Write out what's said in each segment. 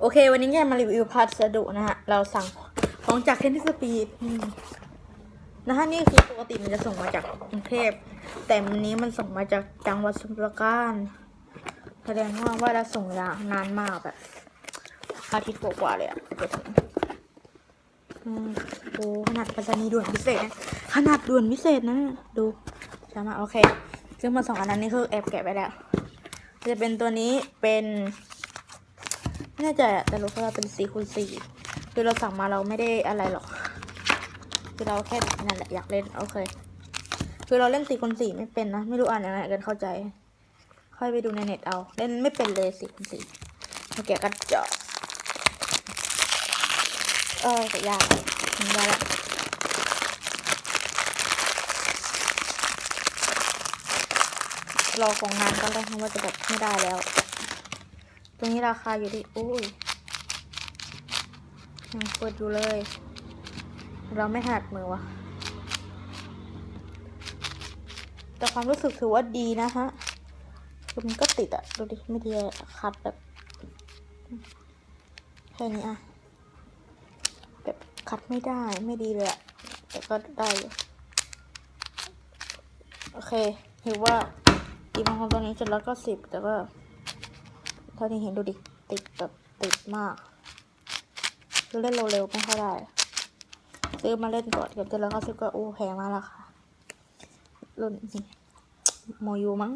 โอเค วันนี้แกมารีวิวพัสดุนะฮะ เราสั่งของจากเคนที่สปีดนะฮะนี่คือปกติมันจะส่งมาจากกรุงเทพแต่วันนี้มันส่งมาจากจังหวัดสมุทรปราการแสดงว่าว่าเราส่งยานานมากแบบอาทิตย์กว่าเลยอะจะถึงโอ้ขนาดปรษณีย์ด่วนพิเศษนะขนาดด่วนพิเศษนะดูใช่ไหมโอเคซึ่งมาสองอันนั้นนี่คือแอบแกะไปแล้ว จะเป็นตัวนี้เป็น ไม่แน่ใจอะแต่รู้แค่ว่าเป็นสี่คูณสี่คือเราสั่งมาเราไม่ได้อะไรหรอก คือเราแค่นั่นแหละอยากเล่นโอเค คือเราเล่นสี่คูณสี่ไม่เป็นนะ ไม่รู้อ่านยังไงกันเข้าใจ ค่อยไปดูในเน็ตเอา เล่นไม่เป็นเลยสี่คูณสี่มาแกะกระจอกเออแต่ยากถึงได้ละรอของงานก็เลยเพราะว่าจะแบบไม่ได้แล้ว ตรงนี้ราคาอยู่ที่อุ้ยยังเปิดอยู่เลย เราไม่ถนัดมือวะแต่ความรู้สึกถือว่าดีนะฮะคือมันก็ติดอะดูดิไม่ดีอะคัดแบบแค่นี้อะแบบคัดไม่ได้ไม่ดีเลยอะแต่ก็ได้อยู่โอเคถือว่าดีมากของตัวนี้เจ็ดร้อยเก้าสิบแต่ก็ เท่าที่เห็นดูดิ ติดแบบติดมาก คือเล่นเร็วๆไม่ค่อยได้ ซื้อมาเล่นก่อนกับเจ็ดร้อยเก้าสิบก็โอ้แพงมากแล้วค่ะ รุ่นนี้โมยูมั้ง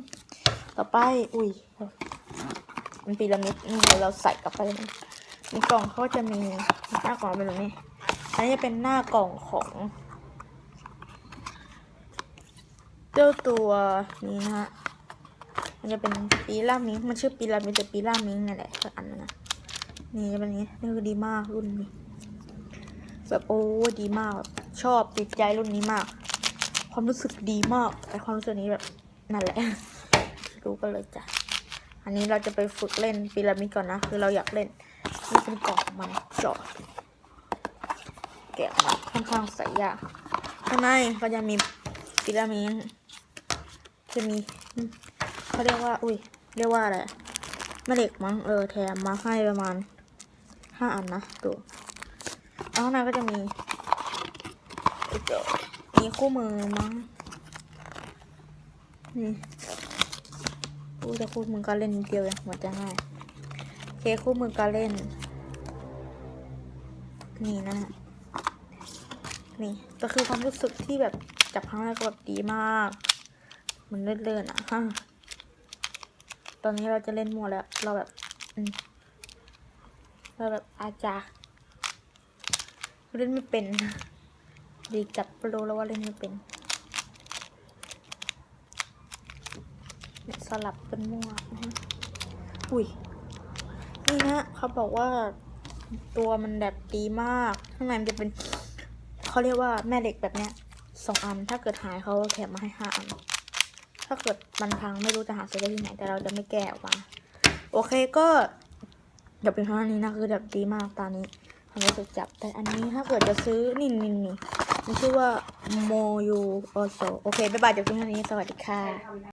ต่อไป อุ้ย มันปีระมิดเดี๋ยวเราใส่กลับไปเลยในกล่องเขาจะมีหน้ากล่องเป็นแบบนี้ อันนี้จะเป็นหน้ากล่องของเจ้าตัวนี้นะฮะ มันจะเป็นปีรามิงมันชื่อปีรามิงแต่ปีรามิงนั่นแหละคืออันนั้นนะนี่จะเป็นนี้นี่คือดีมากรุ่นนี้แบบโอ้ดีมากชอบติดใจรุ่นนี้มาก ความรู้สึกดีมากแต่ความรู้สึกนี้แบบนั่นแหละรู้กันเลยจ้ะอันนี้เราจะไปฝึกเล่นพีระมิดก่อนนะ คือเราอยากเล่นนี่เป็นกล่องมันจาะแกะมาค่อนข้างใส่ยากข้างในก็จะมีพีระมิดจะมี เขาเรียกว่า อุ้ย เรียกว่าอะไรแม่เหล็กมั้ง เออ แถมมาให้ประมาณห้าอันนะ ดูแล้วข้างในก็จะมีมีคู่มือมั้ง นี่อู้แต่คู่มือการเล่นเดียวเองหมดจะง่ายโอเคคู่มือการเล่น นี่นะฮะ นี่ก็คือความรู้สึกที่แบบจับครั้งแรกก็แบบดีมาก มันเลื่อนๆอะฮะ ตอนนี้เราจะเล่นมัวแล้ว เราแบบอืเราแบบอาจจะเล่นไม่เป็น ดีจับโปรแล้วว่าเล่นไม่เป็นเนี่ยสลับเป็นมั่วนะฮะอุ้ย นี่นะเขาบอกว่าตัวมันแบบดีมาก ข้างในมันจะเป็น เขาเรียกว่าแม่เหล็กแบบเนี้ยสองอัน ถ้าเกิดหายเขาแถมมาให้ห้าอัน ถ้าเกิดมันพังไม่รู้จะหาซื้อได้ที่ไหนแต่เราจะไม่แกะออกมาโอเคก็เดี๋ยวเป็นเท่านี้นะคือแบบดีมากตอนนี้ความรู้สึกจับแต่อันนี้ถ้าเกิดจะซื้อนี่นี่นี่มันชื่อว่าโมยูโอโซโอเคบ๊ายบายเดี๋ยวเพียงเท่านี้สวัสดีค่ะ